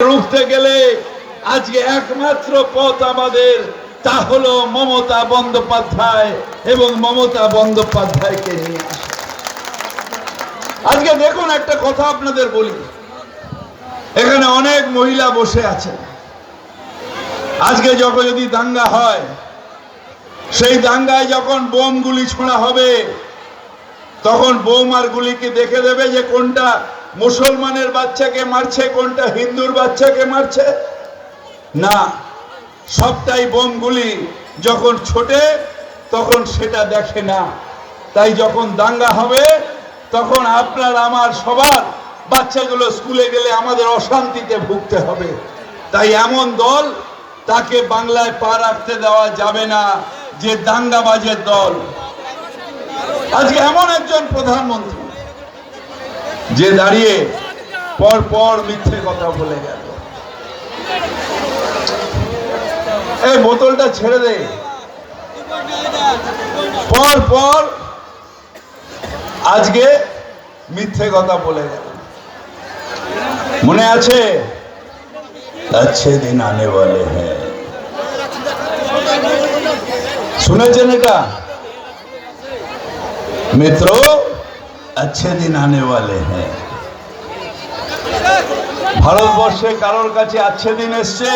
রুখতে গেলে আজকে একমাত্র পথ আমাদের, তা হলো মমতা বন্দ্যোপাধ্যায় এবং মমতা বন্দ্যোপাধ্যায়কে নিয়ে আসা। আজকে দেখুন একটা কথা আপনাদের বলি। এখানে অনেক মহিলা বসে আছে আজকে যখন যদি দাঙ্গা হয়, সেই দাঙ্গায় যখন বোম গুলি ছোঁড়া হবে, তখন বৌমার গুলিকে দেখে দেবে যে কোনটা মুসলমানের বাচ্চাকে মারছে, কোনটা হিন্দুর বাচ্চাকে মারছে? না, সবটাই বোমগুলি যখন ছোটে, তখন সেটা দেখে না। তাই যখন দাঙ্গা হবে, তখন আপনার, আমার, সবার বাচ্চাগুলো স্কুলে গেলে আমাদের অশান্তিতে ভুগতে হবে। তাই এমন দল তাকে বাংলায় পা রাখতে দেওয়া যাবে না, যে দাঙ্গাবাজের দল। আজকে এমন একজন প্রধানমন্ত্রী যে দাঁড়িয়ে পর পর মিথ্যে কথা বলে গেল এই বোতলটা ছেড়ে দে পর পর আজকে মিথ্যে কথা বলে গেল মনে আছে अच्छे दिन आने वाले हैं শুনেছেন এটা मित्रों अच्छे दिन आने वाले हैं ভারতবর্ষে কারোর কাছে আচ্ছে দিন এসছে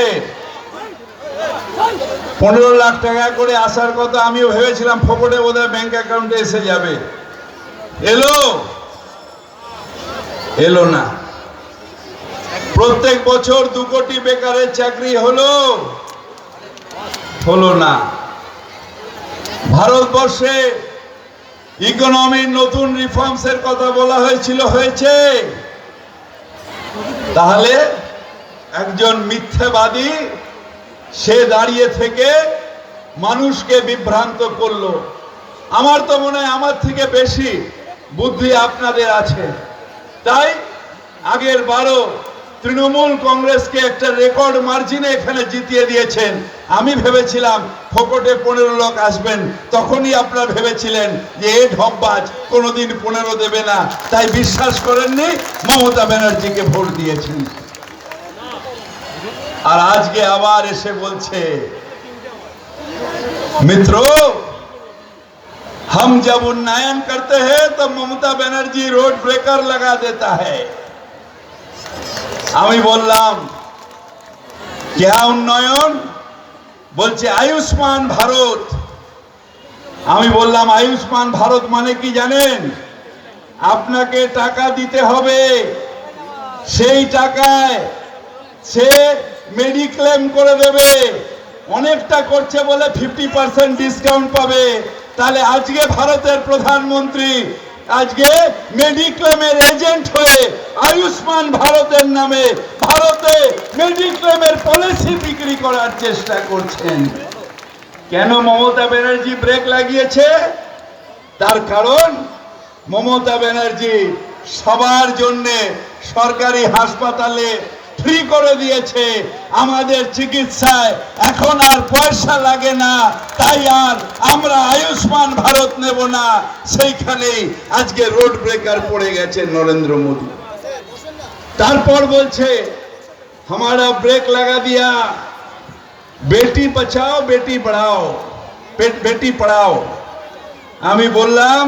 পনেরো লাখ টাকা করে আসার কথা আমিও ভেবেছিলাম ফোকটে বোধহয় ব্যাংক অ্যাকাউন্টে এসে যাবে এলো এলো না প্রত্যেক বছর দু কোটি বেকারের চাকরি হলো হলো না ভারতবর্ষে ইকোনমির নতুন রিফর্মস এর কথা বলা হয়েছিল, হয়েছে? তাহলে একজন মিথ্যাবাদী, সে দাঁড়িয়ে থেকে মানুষকে বিভ্রান্ত করল। আমার তো মনে হয় আমার থেকে বেশি বুদ্ধি আপনাদের আছে। তাই আগের বারো তৃণমূল কংগ্রেসকে একটা রেকর্ড মার্জিনে এখানে জিতিয়ে দিয়েছেন আমি ভেবেছিলাম ফোকটে পনেরো লোক আসবেন তখনই আপনারা ভেবেছিলেন যে এ ঢপবাজ কোনোদিন পনেরো দেবে না তাই বিশ্বাস করেননি মমতা ব্যানার্জিকে ভোট দিয়েছেন আর আজকে আবার এসে বলছে मित्रों हम जब उन्नयन करते हैं तो ममता बनर्जी रोड ब्रेकर लगा देता है আমি বললাম কেয়া উন্নয়ন? বলছে, আয়ুষ্মান ভারত। আমি বললাম, আয়ুষ্মান ভারত মানে কি জানেন? আপনাকে টাকা দিতে হবে। সেই টাকায় সে মেডিক্লেম করে দেবে। অনেকটা করছে বলে ফিফটি পার্সেন্ট ডিসকাউন্ট পাবে। তাহলে আজকে ভারতের প্রধানমন্ত্রী আজকে মেডিক্লেমের এজেন্ট হয়ে আয়ুষ্মান ভারতের নামে ভারতে মেডিক্লেমের পলিসি বিক্রি করার চেষ্টা করছেন। কেন মমতা ব্যানার্জি ব্রেক লাগিয়েছে? তার কারণ মমতা ব্যানার্জি সবার জন্যে সরকারি হাসপাতালে ফ্রি করে দিয়েছে আমাদের চিকিৎসায় এখন আর পয়সা লাগে না তাই আর আমরা আয়ুষ্মান ভারত নেব না সেইখানেই আজকে রোড ব্রেকার পড়ে গেছে নরেন্দ্র মোদী তারপর বলছে हमारा ब्रेक लगा दिया বেটি বাঁচাও বেটি পড়াও বেটি পড়াও আমি বললাম